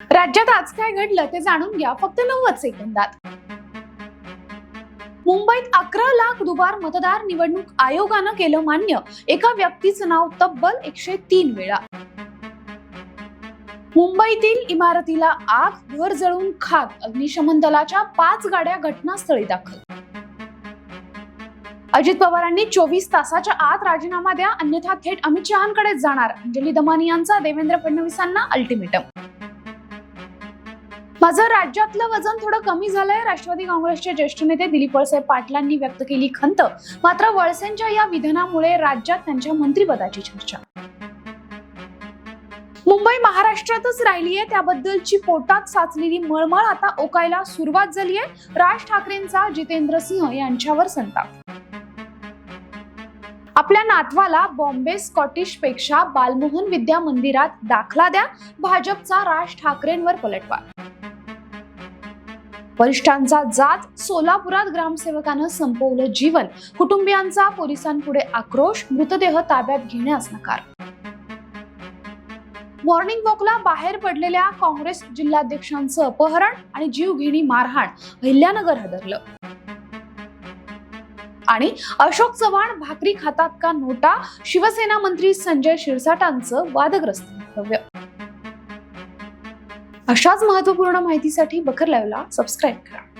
राज्यात आज काय घडलं ते जाणून घ्या फक्त नव्वद सेकंदात. मुंबईत अकरा लाख दुबार मतदार निवडणूक आयोगानं केलं मान्य. एका व्यक्तीचं नाव तब्बल एकशे तीन वेळा. मुंबईतील इमारतीला आग घर जळून खाक अग्निशमन दलाच्या पाच गाड्या घटनास्थळी दाखल. अजित पवारांनी चोवीस तासाच्या आत राजीनामा द्या अन्यथा थेट अमित शहांकडेच जाणार. अंजली दमानी यांचा देवेंद्र फडणवीसांना अल्टिमेटम माझं राज्यातलं वजन थोडं कमी झालंय. राष्ट्रवादी काँग्रेसचे ज्येष्ठ नेते दिलीप वळसे पाटलांनी व्यक्त केली खंत. मात्र वळसेंच्या या विधानामुळे राज्यात त्यांच्या मंत्रिपदाची चर्चा. मुंबई महाराष्ट्रातच राहिलीये. त्याबद्दलची पोटात साचलेली मळमळ आता ओकायला सुरुवात झालीये. राज ठाकरेंचा जितेंद्र सिंह यांच्यावर संताप. आपल्या नातवाला बॉम्बे स्कॉटिशपेक्षा बालमोहन विद्या मंदिरात दाखला द्या. भाजपचा राज ठाकरेंवर पलटवार. वरिष्ठांचा जात सोलापुरात ग्रामसेवकानं संपवलं जीवन. कुटुंबियांचा पोलिसांपुढे आक्रोश मृतदेह ताब्यात घेण्यास नकार. मॉर्निंग वॉकला बाहेर पडलेल्या काँग्रेस जिल्हाध्यक्षांचं अपहरण आणि जीवघेणी मारहाण अहिल्यानगर हदरलं. आणि अशोक चव्हाण भाकरी खातात का नोटा? शिवसेना मंत्री संजय शिरसाटांचं वादग्रस्त वक्तव्य. अशाच महत्त्वपूर्ण माहितीसाठी बखर लाईव्हला सबस्क्राईब करा.